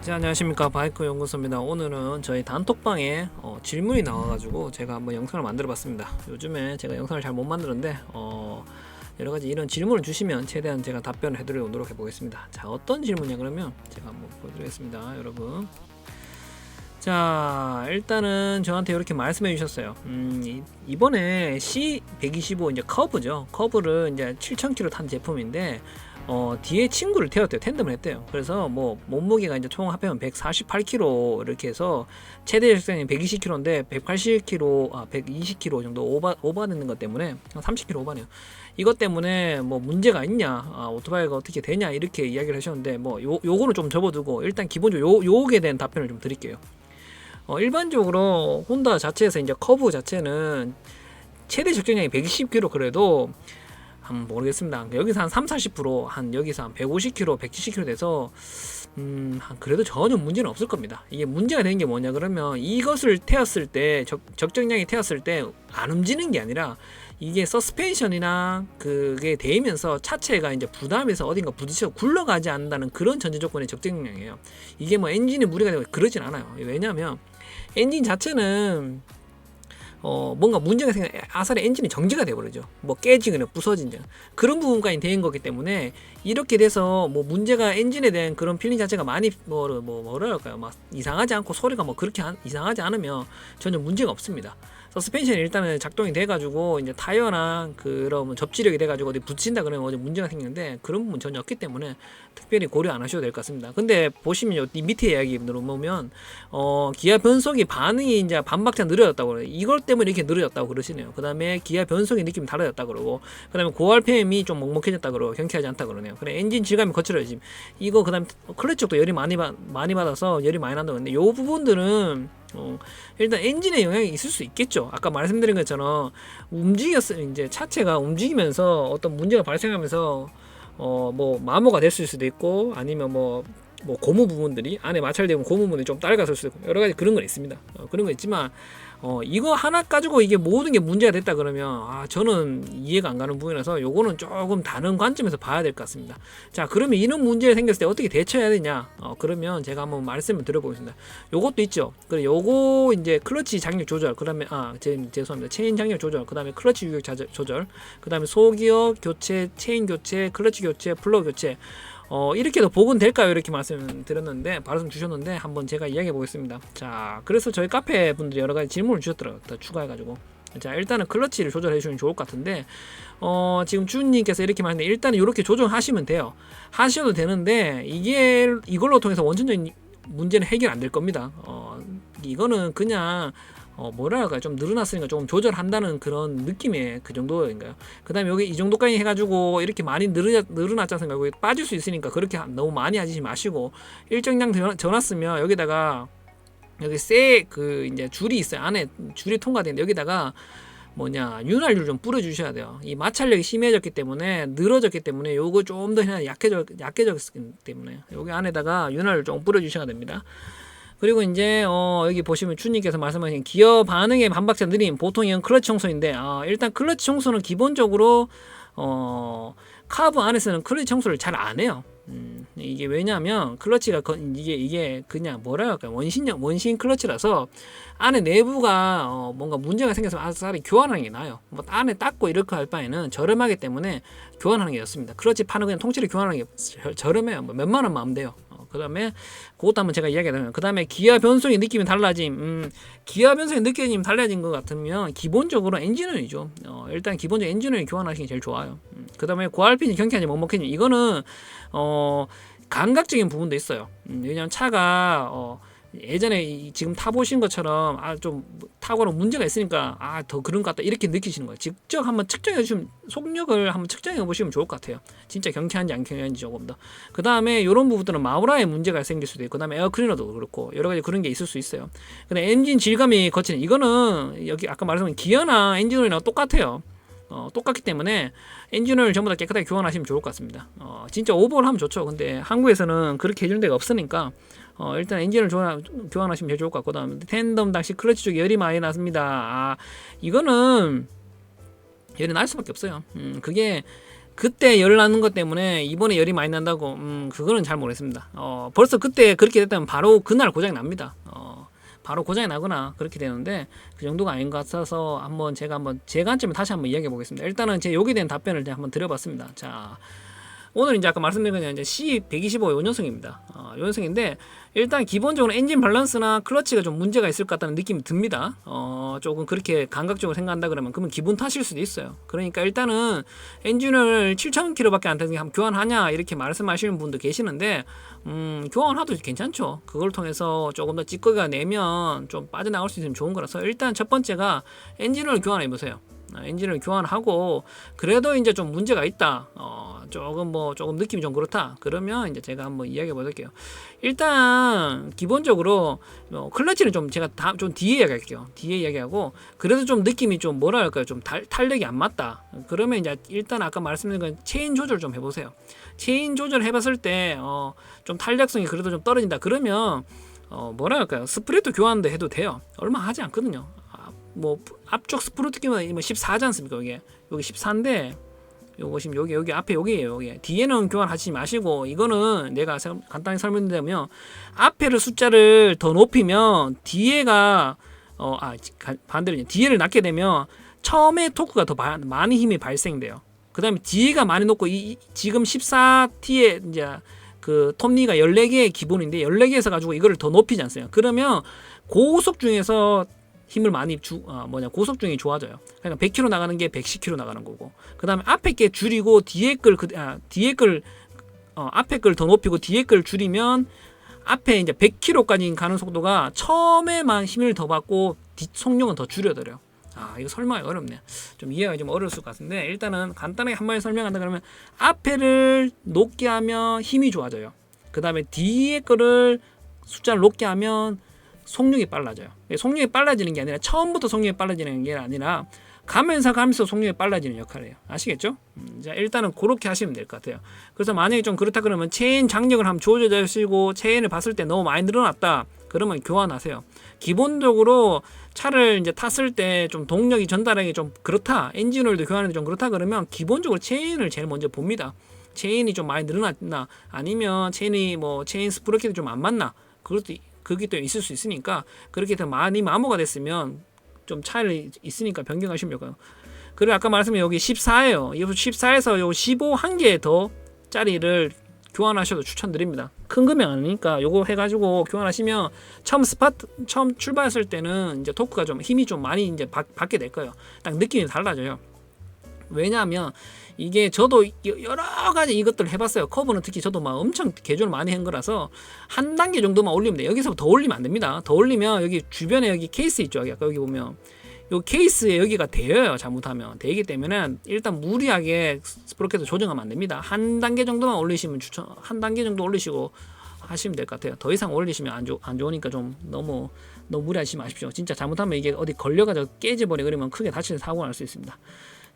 자, 안녕하십니까 바이크 연구소입니다. 오늘은 저희 단톡방에 어, 질문이 나와가지고 제가 한번 영상을 만들어 봤습니다. 요즘에 제가 영상을 잘 못 만드는데 어, 여러 가지 이런 질문을 주시면 최대한 제가 답변을 해드리도록 해보겠습니다. 자, 어떤 질문이냐 그러면 제가 한번 보여드리겠습니다, 여러분. 자, 일단은 저한테 이렇게 말씀해 주셨어요. 음, 이- 이번에 C125 이제 커브죠. 커브를 이제 7,000km 탄 제품인데 어, 뒤에 친구를 태웠대요. 텐덤을 했대요. 그래서 뭐 몸무게가 이제 총 합하면 148kg 이렇게 해서 최대 적성이 120kg인데 180kg, 아 120kg 정도 오바 오바되는 것 때문에 한 30kg 오바네요. 이것 때문에 뭐 문제가 있냐, 아, 오토바이가 어떻게 되냐 이렇게 이야기를 하셨는데 뭐 요 요거는 좀 접어두고 일단 기본적으로 요 요게 대한 답변을 좀 드릴게요. 어, 일반적으로 혼다 자체에서 이제 커브 자체는 최대 적정량이 120kg 그래도 한 모르겠습니다. 여기서 한 3, 40%한 여기서 한 150kg, 170kg 돼서 음, 한 그래도 전혀 문제는 없을 겁니다. 이게 문제가 되는 게 뭐냐 그러면 이것을 태웠을 때 적, 적정량이 태웠을 때 안 움직이는 게 아니라 이게 서스펜션이나 그게 대이면서 차체가 이제 부담해서 어딘가 부딪혀 굴러가지 않는다는 그런 전제 조건의 적정량이에요. 이게 뭐 엔진에 무리가 되고 그러진 않아요. 왜냐하면 엔진 자체는 어 뭔가 문제가 생겨 아사리 엔진이 정지가 돼버리죠. 뭐 깨지거나 부서진 점 그런 부분까지 된 거기 때문에 이렇게 돼서 뭐 문제가 엔진에 대한 그런 필링 자체가 많이 뭐, 뭐 뭐라 할까요? 막 이상하지 않고 소리가 뭐 그렇게 안- 이상하지 않으면 전혀 문제가 없습니다. 서 스펜션이 일단은 작동이 돼가지고 이제 타이어나 그런 뭐 접지력이 돼가지고 어디 붙인다 그러면 어디 문제가 생기는데 그런 부분 전혀 없기 때문에 특별히 고려 안 하셔도 될 것 같습니다. 근데 보시면 이 밑에 이야기 들어보면 어 기아 변속이 반응이 이제 반박자 느려졌다고 그래요. 이걸 때문에 이렇게 느려졌다고 그러시네요. 그 다음에 기아 변속의 느낌이 달라졌다 그러고 그 다음에 고RPM이 좀 먹먹해졌다 그러고 경쾌하지 않다 그러네요. 그래 엔진 질감이 거칠어지 이거 그 다음에 클러치 쪽도 열이 많이 받 많이 받아서 열이 많이 난다고 했는데 요 부분들은 어, 일단 엔진에 영향이 있을 수 있겠죠. 아까 말씀드린 것처럼 움직였어 이제 차체가 움직이면서 어떤 문제가 발생하면서 어 뭐 마모가 됐을 수도 있고 아니면 뭐뭐 고무 부분들이 안에 마찰되면 고무 부분이 좀 짧아질 수도 있고 여러 가지 그런 건 있습니다. 어, 그런 거 있지만 어 이거 하나 가지고 이게 모든 게 문제가 됐다 그러면 아 저는 이해가 안 가는 부분이라서 요거는 조금 다른 관점에서 봐야 될 것 같습니다. 자 그러면 이런 문제가 생겼을 때 어떻게 대처해야 되냐? 어 그러면 제가 한번 말씀을 드려보겠습니다. 요것도 있죠. 그래 요거 이제 클러치 장력 조절 그다음에 아 제, 죄송합니다. 체인 장력 조절 그다음에 클러치 유격 조절 그다음에 소기어 교체 체인 교체 클러치 교체 플러 교체 어 이렇게도 복원 될까요? 이렇게 말씀드렸는데 말씀 주셨는데 한번 제가 이야기해 보겠습니다. 자 그래서 저희 카페 분들이 여러 가지 질문을 주셨더라고요. 더 추가해가지고 자 일단은 클러치를 조절해 주시면 좋을 것 같은데 어 지금 주님께서 이렇게 말했는데 일단은 이렇게 조정하시면 돼요. 하셔도 되는데 이게 이걸로 통해서 원천적인 문제는 해결 안 될 겁니다. 어 이거는 그냥 어 뭐랄까 좀 늘어났으니까 조금 조절한다는 그런 느낌의 그 정도인가요? 그 다음에 여기 이 정도까지 해가지고 이렇게 많이 늘어 늘어났지 않습니까? 여기 빠질 수 있으니까 그렇게 너무 많이 하지 마시고 일정량 전- 전왔으면 여기다가 여기 쇠 그 이제 줄이 있어요 안에 줄이 통과되는데 여기다가 뭐냐 윤활유를 좀 뿌려주셔야 돼요. 이 마찰력이 심해졌기 때문에 늘어졌기 때문에 요거 좀 더 약해져 약해졌기 때문에 여기 안에다가 윤활유 좀 뿌려주셔야 됩니다. 그리고 이제 어 여기 보시면 주님께서 말씀하신 기어 반응의 반박자 느림 보통 이건 클러치 청소인데 아 일단 클러치 청소는 기본적으로 어 카브 안에서는 클러치 청소를 잘 안 해요. 음, 이게 왜냐하면 클러치가 거- 이게 이게 그냥 뭐라 할까 원신형 원신 클러치라서 안에 내부가 어, 뭔가 문제가 생겨서 아싸리 교환하는 게 나아요. 뭐 안에 닦고 이렇게 할 바에는 저렴하기 때문에 교환하는 게 좋습니다. 클러치 파는 그냥 통째로 교환하는 게 저- 저렴해요. 뭐 몇만 원만 하면 돼요. 어, 그 다음에 그것도 한번 제가 이야기하면 그 다음에 기아 변속의 느낌이 달라짐. 음, 기아 변속의 느낌이 달라진 것 같으면 기본적으로 엔진오일이죠. 어, 일단 기본적으로 엔진오일 교환하시는 게 제일 좋아요. 음, 그 다음에 고알핀이 경쾌한지 먹먹해지 이거는 어 감각적인 부분도 있어요. 음, 왜냐하면 차가 어, 예전에 이- 지금 타보신 것처럼 아 좀 타고는 문제가 있으니까 아 더 그런 것 같다 이렇게 느끼시는 거예요. 직접 한번 측정해 주시면 속력을 한번 측정해 보시면 좋을 것 같아요. 진짜 경쾌한지 안 경쾌한지 조금 더. 그 다음에 이런 부분들은 마우라에 문제가 생길 수도 있고, 그 다음에 에어클리너도 그렇고 여러 가지 그런 게 있을 수 있어요. 근데 엔진 질감이 거치는 이거는 여기 아까 말씀드린 기어나 엔진오일이랑 똑같아요. 어, 똑같기 때문에 엔진을 전부 다 깨끗하게 교환하시면 좋을 것 같습니다. 어, 진짜 오버를 하면 좋죠. 근데 한국에서는 그렇게 해주는 데가 없으니까 어, 일단 엔진을 교환, 교환하시면 제일 좋을 것 같고 그다음에 텐덤 당시 클러치 쪽에 열이 많이 났습니다. 아, 이거는 열이 날 수밖에 없어요. 음, 그게 그때 열 나는 것 때문에 이번에 열이 많이 난다고 음 그거는 잘 모르겠습니다. 어 벌써 그때 그렇게 됐다면 바로 그날 고장이 납니다. 어 바로 고장이 나거나 그렇게 되는데 그 정도가 아닌 것 같아서 한번 제가 한번 제 관점을 다시 한번 이야기해 보겠습니다. 일단은 제 여기에 대한 답변을 한번 드려봤습니다. 자 오늘 이제 아까 말씀드린 건 이제 C125 요년성입니다. 어, 요년성인데 일단 기본적으로 엔진 밸런스나 클러치가 좀 문제가 있을 것 같다는 느낌이 듭니다. 어, 조금 그렇게 감각적으로 생각한다 그러면 그러면 기분 탓일 수도 있어요. 그러니까 일단은 엔진을 7,000km밖에 안 타는 게 교환하냐 이렇게 말씀하시는 분도 계시는데 음, 교환하도 괜찮죠. 그걸 통해서 조금 더 찌꺼기가 내면 좀 빠져나갈 수 있으면 좋은 거라서 일단 첫 번째가 엔진을 교환해 보세요. 어, 엔진을 교환하고 그래도 이제 좀 문제가 있다. 어, 조금 뭐 조금 느낌이 좀 그렇다. 그러면 이제 제가 한번 이야기해 볼게요. 일단 기본적으로 어, 클러치는 좀 제가 다 좀 뒤에 이야기할게요. 뒤에 이야기하고 그래도 좀 느낌이 좀 뭐라 할까요? 좀 달, 탄력이 안 맞다. 그러면 이제 일단 아까 말씀드린 건 체인 조절 좀 해보세요. 체인 조절 해봤을 때 어, 좀 탄력성이 그래도 좀 떨어진다. 그러면 어, 뭐라 할까요? 스프레드 교환도 해도 돼요. 얼마 하지 않거든요. 아, 뭐 앞쪽 뭐 14지 않습니까? 여기 여기 14인데 요거 지금 여기 여기 앞에 여기에요. 여기 뒤에는 교환하지 마시고 이거는 내가 세- 간단히 설명드리면 앞에를 숫자를 더 높이면 뒤에가 어 아 반대로 이제 뒤에를 낮게 되면 처음에 토크가 더 마- 많이 힘이 발생돼요. 그 다음에 뒤에가 많이 높고 이, 이- 지금 14T에 이제 그 톱니가 14개의 기본인데 14개에서 가지고 이거를 더 높이지 않습니까? 그러면 고속 중에서 힘을 많이 주 어, 뭐냐 고속 중이 좋아져요. 그러니까 100km 나가는 게 110km 나가는 거고. 그다음에 앞에 게 줄이고 뒤에 걸 그, 아, 뒤에 걸 어, 앞에 걸 더 높이고 뒤에 걸 줄이면 앞에 이제 100km까지 가는 속도가 처음에만 힘을 더 받고 뒷 속력은 더 줄여들어요. 아 이거 설명이 어렵네. 좀 이해가 좀 어려울 것 같은데 일단은 간단하게 한 마디 설명한다 그러면 앞에를 높게 하면 힘이 좋아져요. 그 다음에 뒤에 거를 숫자를 높게 하면 속력이 빨라져요. 속력이 빨라지는 게 아니라 처음부터 속력이 빨라지는 게 아니라 가면서 가면서 속력이 빨라지는 역할이에요. 아시겠죠? 음, 자 일단은 그렇게 하시면 될 것 같아요. 그래서 만약에 좀 그렇다 그러면 체인 장력을 한번 조절하시고 체인을 봤을 때 너무 많이 늘어났다. 그러면 교환하세요. 기본적으로 차를 이제 탔을 때 좀 동력이 전달하기 좀 그렇다. 엔진오일도 교환하기 좀 그렇다 그러면 기본적으로 체인을 제일 먼저 봅니다. 체인이 좀 많이 늘어났나 아니면 체인이 뭐 체인 스프로켓이 좀 안 맞나 그것도 그게 또 있을 수 있으니까 그렇게 더 많이 마모가 됐으면 좀 차이를 있으니까 변경하시면 될까요? 그리고 아까 말씀드린 여기 14예요. 이 14에서 요 15 한 개 더 짜리를 교환하셔도 추천드립니다. 큰 금액 아니니까 요거 해가지고 교환하시면 처음 스파트 처음 출발했을 때는 이제 토크가 좀 힘이 좀 많이 이제 받, 받게 될 거예요. 딱 느낌이 달라져요. 왜냐하면 이게 저도 여- 여러 가지 이것들을 해봤어요. 커브는 특히 저도 막 엄청 개조를 많이 한 거라서 한 단계 정도만 올리면 돼요. 여기서 더 올리면 안 됩니다. 더 올리면 여기 주변에 여기 케이스 있죠. 아까 여기 보면 요 케이스에 여기가 대여요. 잘못하면 되기 때문에 일단 무리하게 스프로켓을 조정하면 안 됩니다. 한 단계 정도만 올리시면 추천. 한 단계 정도 올리시고 하시면 될 것 같아요. 더 이상 올리시면 안, 좋, 안 좋으니까 좀 너무 너무 무리하지 마십시오. 진짜 잘못하면 이게 어디 걸려가지고 깨져버려 그러면 크게 다치는 사고가 날 수 있습니다.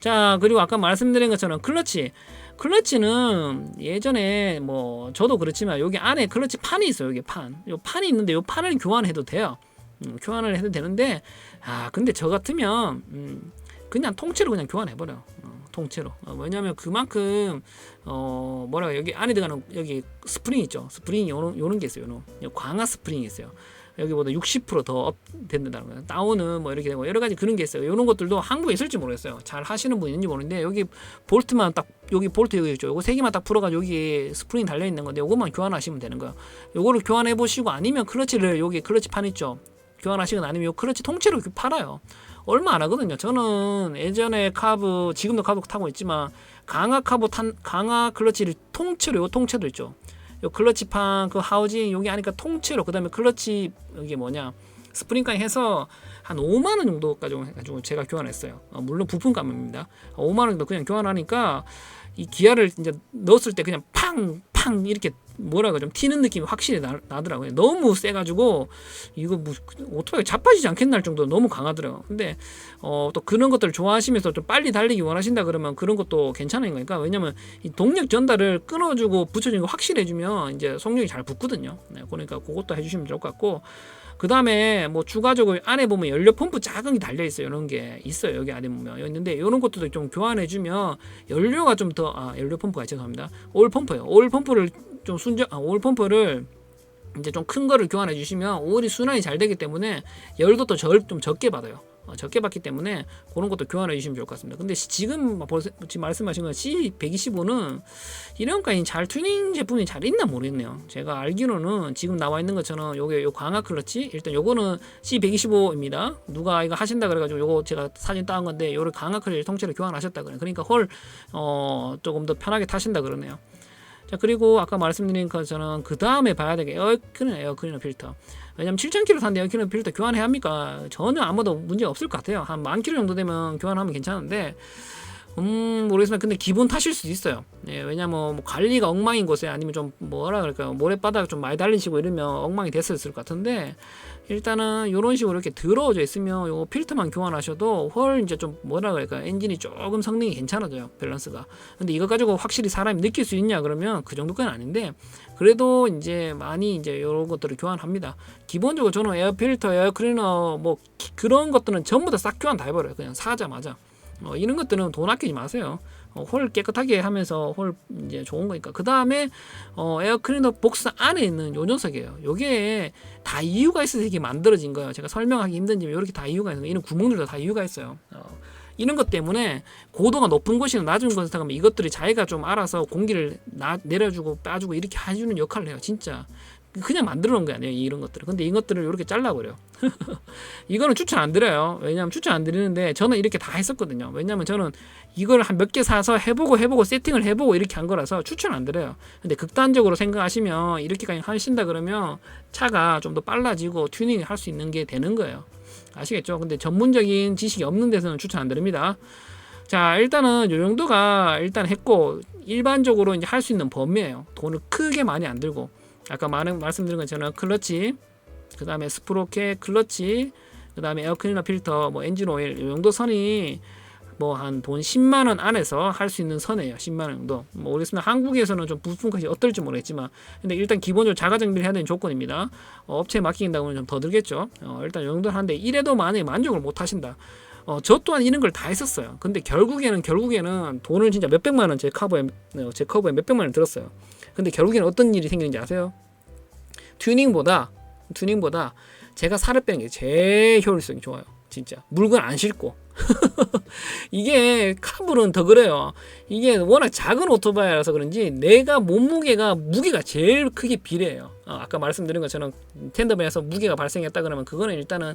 자 그리고 아까 말씀드린 것처럼 클러치. 클러치는 예전에 뭐 저도 그렇지만 여기 안에 클러치 판이 있어요 여기 판요 판이 있는데 요 판을 교환해도 돼요. 음, 교환을 해도 되는데 아 근데 저 같으면 음, 그냥 통째로 그냥 교환해 버려 어, 통째로. 어, 왜냐하면 그만큼 어 뭐라 여기 안에 들어가는 여기 스프링 있죠? 스프링이 요런 요런 게 있어요 요런. 광화 스프링이 있어요 여기보다 60%더 업 된다는 거예요. 다운은 뭐 이렇게 되고 여러 가지 그런 게 있어요. 이런 것들도 한국에 있을지 모르겠어요. 잘 하시는 분 있는지 모르는데 여기 볼트만 딱 여기 볼트 여기 있죠. 요거 세 개만 딱 풀어가지고 여기 스프링 달려 있는 건데 요것만 교환하시면 되는 거예요. 요거를 교환해 보시고 아니면 클러치를 여기 클러치 판 있죠. 교환하시거나 아니면 요 클러치 통째로 이렇게 팔아요. 얼마 안 하거든요. 저는 예전에 카브 지금도 카브 타고 있지만 강화 카브 탄 강화 클러치를 통째로 요 통째도 있죠. 요 클러치판 그 하우징 여기 하니까 통째로 그다음에 클러치 여기 뭐냐 스프링까지 해서 한 5만 원 정도까지 해가지고 제가 교환했어요. 어, 물론 부품감입니다. 5만 원 정도 그냥 교환하니까 이 기아를 이제 넣었을 때 그냥 팡 팡 이렇게 뭐라고 좀 튀는 느낌이 확실히 나, 나더라고요. 너무 세가지고 이거 뭐 오토바이 자빠지지 않겠나 할 정도로 너무 강하더라고요. 근데 어, 또 그런 것들을 좋아하시면서 좀 빨리 달리기 원하신다 그러면 그런 것도 괜찮은 거니까 왜냐면 이 동력 전달을 끊어주고 붙여주는 거 확실해주면 이제 속력이 잘 붙거든요. 네, 그러니까 그것도 해주시면 좋을 것 같고 그 다음에 뭐 추가적으로 안에 보면 연료 펌프 작은 게 달려 있어요. 이런 게 있어요. 여기 안에 보면 여기 있는데 이런 것도 좀 교환해 주면 연료가 좀 더 아 연료 펌프가 죄송합니다. 오일 펌프요. 오일 펌프를 좀 순정 아 오일 펌프를 이제 좀 큰 거를 교환해 주시면 오일이 순환이 잘 되기 때문에 열도 또좀 적게 받아요. 어, 적게 받기 때문에 그런 것도 교환해 주시면 좋을 것 같습니다. 근데 뭐 지금 말씀하신 건 C125는 이런까지 잘 튜닝 제품이 잘 있나 모르겠네요. 제가 알기로는 지금 나와 있는 것처럼 요게 요 강화 클러치 일단 요거는 C125입니다. 누가 이거 하신다 그래가지고 요거 제가 사진 따온 건데 요를 강화 클러치 통째로 교환하셨다 그래. 그러니까 헐 어, 조금 더 편하게 타신다 그러네요. 자 그리고 아까 말씀드린 것처럼 그 다음에 봐야 되게 에어클리너 에어클리너 필터 왜냐면 7,000km 탄데 에어클리너 필터 교환해야 합니까? 전혀 아무도 문제 없을 것 같아요. 한 만 킬로 정도 되면 교환하면 괜찮은데 음 모르겠지만 근데 기본 타실 수도 있어요. 예, 왜냐면 뭐 관리가 엉망인 곳에 아니면 좀 뭐라 그럴까요? 모래바닥 좀 많이 달리시고 이러면 엉망이 됐을 것 같은데 일단은 이런 식으로 이렇게 더러워져 있으면 요 필터만 교환하셔도 훨 이제 좀 뭐라 그럴까 엔진이 조금 성능이 괜찮아져요 밸런스가. 근데 이거 가지고 확실히 사람이 느낄 수 있냐 그러면 그 정도까지는 아닌데 그래도 이제 많이 이제 이런 것들을 교환합니다. 기본적으로 저는 에어 필터 에어 클리너 뭐 기- 그런 것들은 전부 다 싹 교환 다 해버려요. 그냥 사자마자. 어, 이런 것들은 돈 아끼지 마세요 어, 홀 깨끗하게 하면서 홀 이제 좋은 거니까. 그 다음에 어, 에어 클리너 복스 안에 있는 요 녀석이에요. 요게 다 이유가 있어서 이게 만들어진 거예요. 제가 설명하기 힘든지만 이렇게 다 이유가 있어요. 이런 구멍들도 다 이유가 있어요. 어, 이런 것 때문에 고도가 높은 곳이나 낮은 곳에 가면 이것들이 자기가 좀 알아서 공기를 나, 내려주고 빼주고 이렇게 해주는 역할을 해요 진짜 그냥 만들어 놓은 게 아니에요 이런 것들을. 근데 이것들을 이렇게 잘라버려 이거는 추천 안 드려요. 왜냐면 추천 안 드리는데 저는 이렇게 다 했었거든요. 왜냐면 저는 이걸 한 몇 개 사서 해보고 해보고 세팅을 해보고 이렇게 한 거라서 추천 안 드려요. 근데 극단적으로 생각하시면 이렇게까지 하신다 그러면 차가 좀 더 빨라지고 튜닝 할수 있는 게 되는 거예요. 아시겠죠? 근데 전문적인 지식이 없는 데서는 추천 안 드립니다. 자 일단은 요 정도가 일단 했고 일반적으로 이제 할 수 있는 범위예요. 돈을 크게 많이 안 들고 아까 많은 말씀드린 것처럼 클러치 그 다음에 스프로켓 클러치 그 다음에 에어클리너 필터 뭐 엔진 오일 이 정도 선이 뭐 한 돈 10만 원 안에서 할 수 있는 선이에요. 10만 원 정도. 뭐 모르겠습니다. 한국에서는 좀 부품값이 어떨지 모르겠지만 근데 일단 기본적으로 자가 정비를 해야 되는 조건입니다. 어, 업체에 맡긴다고 하면 좀 더 들겠죠? 어, 일단 이 정도 하는데 이래도 만약에 만족을 못 하신다. 어, 저 또한 이런 걸 다 했었어요. 근데 결국에는 결국에는 돈을 진짜 몇 백만 원 제 커버에 어, 제 커버에 몇 백만 원 들었어요 근데 결국에는 어떤 일이 생기는지 아세요? 튜닝보다 튜닝보다 제가 살을 빼는 게 제일 효율성이 좋아요. 진짜 물건 안 싣고 이게 카불은 더 그래요. 이게 워낙 작은 오토바이라서 그런지 내가 몸무게가 무게가 제일 크게 비례해요. 어, 아까 말씀드린 것처럼 텐더벤에서 무게가 발생했다 그러면 그거는 일단은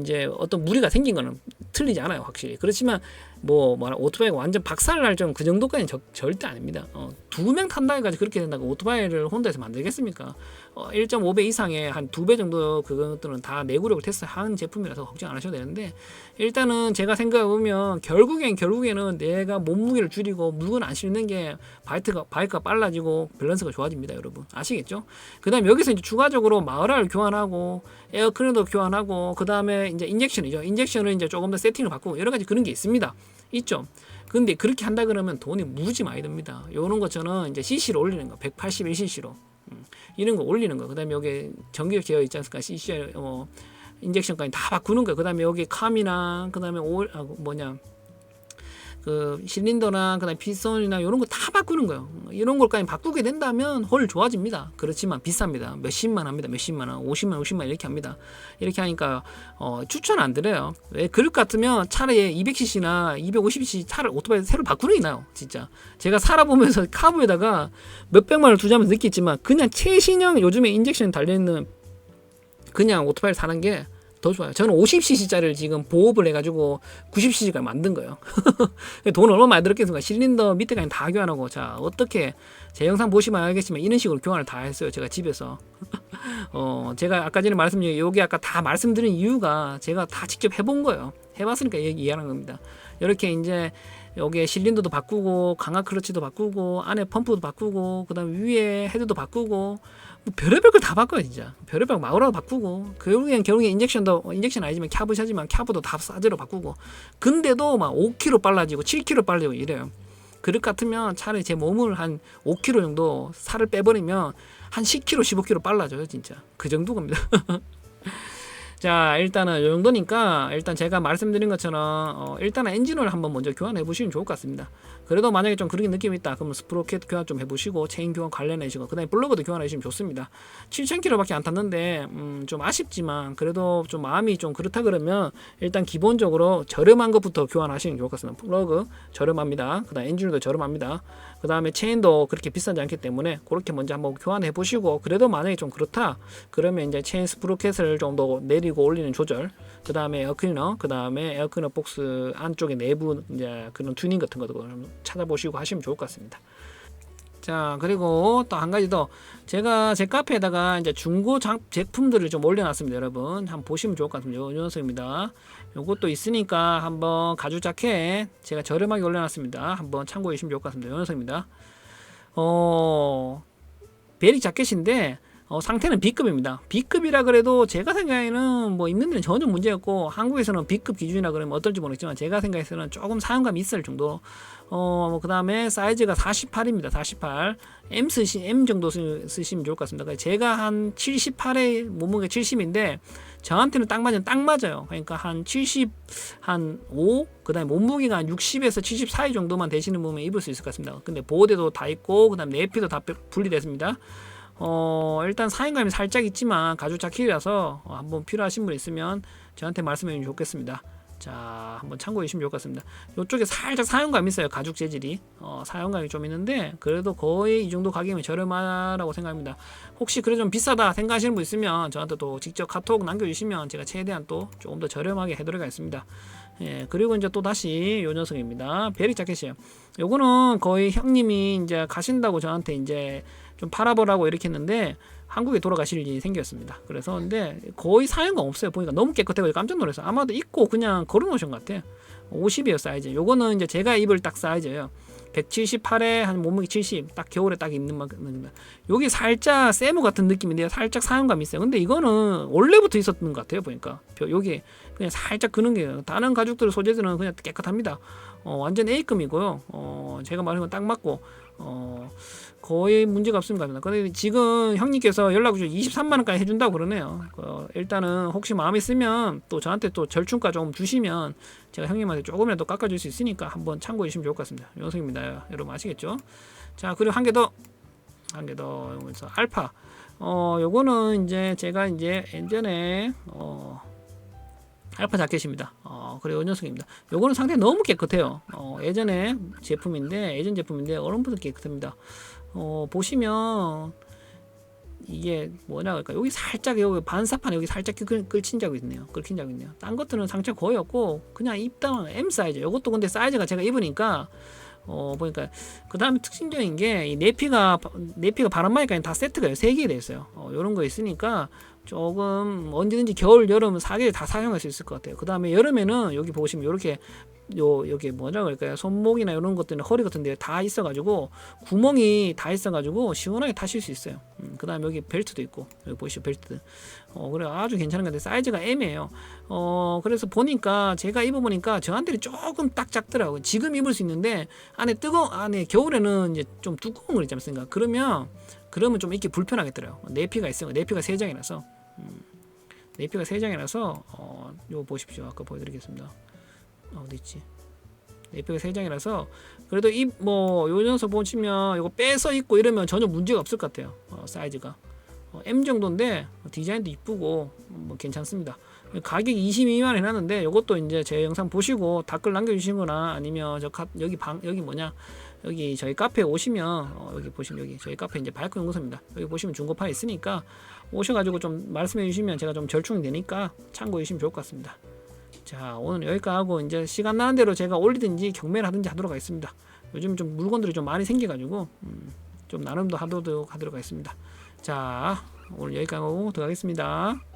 이제 어떤 무리가 생긴 거는 틀리지 않아요 확실히. 그렇지만 뭐 오토바이가 완전 박살날 정도 그 정도까지는 저- 절대 아닙니다. 어, 두 명 탄다기까지 그렇게 된다고 오토바이를 혼다에서 만들겠습니까 어, 1.5배 이상의 한 두 배 정도 그것들은 다 내구력을 테스트한 제품이라서 걱정 안 하셔도 되는데 일단은 제가 생각해 보면 결국엔 결국에는 내가 몸무게를 줄이고 물건 안 싣는 게 바이크가 바이크가 빨라지고 밸런스가 좋아집니다 여러분 아시겠죠 그 다음 여기서 이제 추가적으로 마을화를 교환하고 에어클리너도 교환하고 그 다음에 이제 인젝션이죠. 인젝션을 이제 조금 더 세팅을 바꾸고 여러 가지 그런 게 있습니다. 있죠. 근데 그렇게 한다 그러면 돈이 무지 많이 듭니다. 요런 거 저는 이제 CC로 올리는 거, 181cc로 음, 이런 거 올리는 거. 그다음에 여기 전기 기어 있지 않습니까? CC 어, 인젝션까지 다 바꾸는 거예요. 그다음에 여기 캄이나 그다음에 올 아, 뭐냐 그 실린더나 그다음에 피선이나 이런 거 다 바꾸는 거예요. 이런 걸까지 바꾸게 된다면 홀 좋아집니다. 그렇지만 비쌉니다. 몇십만 합니다. 몇십만 원, 오십만, 오십만 이렇게 합니다. 이렇게 하니까 어, 추천 안 드려요. 왜 그럴 것 같으면 차라리 200cc나 250cc 차를 오토바이 새로 바꾸는 게 나요. 진짜 제가 살아보면서 카브에다가 몇백만 원을 투자하면서 느꼈지만 그냥 최신형 요즘에 인젝션 달려 있는 그냥 오토바이를 사는 게 더 좋아요. 저는 50cc짜리를 지금 보호를 해가지고 90cc까지 만든 거예요. 돈 얼마 많이 들었겠습니까? 실린더 밑에까지 다 교환하고 자 어떻게 제 영상 보시면 알겠지만 이런 식으로 교환을 다 했어요. 제가 집에서 어 제가 아까 전에 말씀드린 여기 아까 다 말씀드린 이유가 제가 다 직접 해본 거예요. 해봤으니까 얘기 이해하는 겁니다. 이렇게 이제 여기에 실린더도 바꾸고 강화 클러치도 바꾸고 안에 펌프도 바꾸고 그다음 위에 헤드도 바꾸고 뭐 별의별 걸 다 바꿔요 진짜. 별의별 마우라도 바꾸고 결국엔 결국엔 인젝션도 어, 인젝션 아니지만 캬브샤지만 캬브도 다 싸제로 바꾸고 근데도 막 5kg 빨라지고 7kg 빨라지고 이래요. 그릇 같으면 차라리 제 몸을 한 5kg 정도 살을 빼버리면 한 10kg 15kg 빨라져요 진짜. 그 정도 겁니다 자 일단은 이 정도니까 일단 제가 말씀드린 것처럼 어, 일단은 엔진오일 한번 먼저 교환해 보시면 좋을 것 같습니다 그래도 만약에 좀 그런 느낌이 있다 그러면 스프로켓 교환 좀 해보시고 체인 교환 관련해시고 그 다음에 블로그도 교환하시면 좋습니다. 7000km밖에 안 탔는데 음, 좀 아쉽지만 그래도 좀 마음이 좀 그렇다 그러면 일단 기본적으로 저렴한 것부터 교환하시는 게 좋을 것 같습니다. 플러그 저렴합니다. 그 다음 엔진오일도 저렴합니다. 그 다음에 체인도 그렇게 비싸지 않기 때문에 그렇게 먼저 한번 교환해 보시고 그래도 만약에 좀 그렇다 그러면 이제 체인 스프로켓을 좀 더 내리고 올리는 조절 그 다음에 에어클리너 그 다음에 에어클리너 복스 안쪽에 내부 이제 그런 튜닝 같은 것도 좀 찾아보시고 하시면 좋을 것 같습니다. 자 그리고 또 한 가지 더. 제가 제 카페에다가 이제 중고 장, 제품들을 좀 올려놨습니다 여러분. 한번 보시면 좋을 것 같습니다. 요 녀석입니다. 요것도 있으니까 한번 가죽 자켓 제가 저렴하게 올려놨습니다. 한번 참고해 주시면 좋을 것 같습니다. 요 녀석입니다. 어 베리 자켓인데 어, 상태는 B급입니다. B급이라 그래도 제가 생각에는 뭐 입는 데는 전혀 문제없고 한국에서는 B급 기준이라 그러면 어떨지 모르겠지만 제가 생각해서는 조금 사용감이 있을 정도. 어, 뭐 그다음에 사이즈가 48입니다. 48. M 쓰시 M 정도 쓰, 쓰시면 좋을 것 같습니다. 그러니까 제가 한 78에 몸무게 70인데 저한테는 딱 맞으면 딱 맞아요. 그러니까 한 70, 한 5, 그 다음에 몸무게가 한 60에서 70 사이 정도만 되시는 분면 입을 수 있을 것 같습니다. 근데 보호대도 다 있고, 그 다음에 내피도 다 분리됐습니다. 어, 일단 사인감이 살짝 있지만 가죽 자켓이라서 어, 한번 필요하신 분 있으면 저한테 말씀해 주시면 좋겠습니다. 자, 한번 참고해 주시면 좋을 것 같습니다. 이쪽에 살짝 사용감이 있어요. 가죽 재질이. 어, 사용감이 좀 있는데 그래도 거의 이 정도 가격이면 저렴하다고 생각합니다. 혹시 그래 좀 비싸다 생각하시는 분 있으면 저한테 또 직접 카톡 남겨주시면 제가 최대한 또 조금 더 저렴하게 해드리겠습니다. 예, 그리고 이제 또 다시 요 녀석입니다. 베리 자켓이에요. 요거는 거의 형님이 이제 가신다고 저한테 이제 좀 팔아보라고 이렇게 했는데 한국에 돌아가실 일이 생겼습니다. 그래서 근데 거의 사용감 없어요. 보니까 너무 깨끗해가지고 깜짝 놀랐어요. 아마도 입고 그냥 걸어놓으신 것 같아요. 50이에요 사이즈. 요거는 이제 제가 입을 딱 사이즈예요. 178에 한 몸무게 70, 딱 겨울에 딱 입는 만큼. 여기 살짝 세무 같은 느낌인데요. 살짝 사용감이 있어요. 근데 이거는 원래부터 있었던 것 같아요. 보니까 여기 그냥 살짝 그는 게 다른 가죽들 소재들은 그냥 깨끗합니다. 어, 완전 A급이고요. 어, 제가 말한 건 딱 맞고 어, 거의 문제가 없습니다. 근데 지금 형님께서 연락 주 23만 원까지 해준다고 그러네요. 어, 일단은 혹시 마음에 쓰면 또 저한테 또 절충가 조금 주시면 제가 형님한테 조금이라도 깎아줄 수 있으니까 한번 참고해 주시면 좋을 것 같습니다. 영상입니다. 여러분 아시겠죠? 자 그리고 한 개 더, 한 개 더, 여기서 알파. 어, 요거는 이제 제가 이제 예전에 어. 알파 자켓입니다. 어, 그리고 이 녀석입니다. 요거는 상태 너무 깨끗해요. 어, 예전에 제품인데 예전 제품인데 얼음부터 깨끗합니다. 어, 보시면 이게 뭐냐 그럴까 여기 살짝 여기 반사판 여기 살짝 끌, 끌친 자국 있네요. 끌친 자국 있네요. 딴 것들은 상처 거의 없고 그냥 입당 M 사이즈. 이것도 근데 사이즈가 제가 입으니까 어 보니까 그 다음에 특징적인 게 이 내피가 내피가 바람막이까지 다 세트가 세 개 돼 있어요. 어, 이런 거 있으니까 조금 언제든지 겨울 여름 사계절 다 사용할 수 있을 것 같아요. 그 다음에 여름에는 여기 보시면 이렇게 요 여기 뭐라 그럴까요? 손목이나 이런 것들은 허리 같은 데 다 있어가지고 구멍이 다 있어가지고 시원하게 타실 수 있어요. 음, 그 다음 에 여기 벨트도 있고 여기 보시죠 벨트. 어 그래 아주 괜찮은 건데 사이즈가 M이에요. 어 그래서 보니까 제가 입어보니까 저한테는 조금 딱 작더라고요. 지금 입을 수 있는데 안에 뜨거 안에 겨울에는 이제 좀 두꺼운 거 있지 않습니까? 그러면 그러면 좀 입기 불편하겠더라고요. 내피가 있어요 내피가 세 장이라서 음, 내피가 세 장이라서 어, 요 보십시오 아까 보여드리겠습니다 어디 있지? 내표가 세 장이라서 그래도 이 뭐요 녀석 보시면 이거 빼서 입고 이러면 전혀 문제가 없을 것 같아요. 어, 사이즈가 어, M 정도인데 디자인도 이쁘고 뭐 괜찮습니다. 가격이 22만 원 해놨는데 이것도 이제 제 영상 보시고 댓글 남겨주시거나 아니면 저 카, 여기 방 여기 뭐냐 여기 저희 카페 오시면 어, 여기 보시면 여기 저희 카페 이제 바이크 연구소입니다. 여기 보시면 중고파 있으니까 오셔가지고 좀 말씀해 주시면 제가 좀 절충이 되니까 참고해 주시면 좋을 것 같습니다. 자 오늘 여기까지 하고 이제 시간 나는 대로 제가 올리든지 경매를 하든지 하도록 하겠습니다 요즘 좀 물건들이 좀 많이 생겨가지고 음, 좀 나름도 하도록 하도록 하겠습니다 자 오늘 여기까지 하고 들어가겠습니다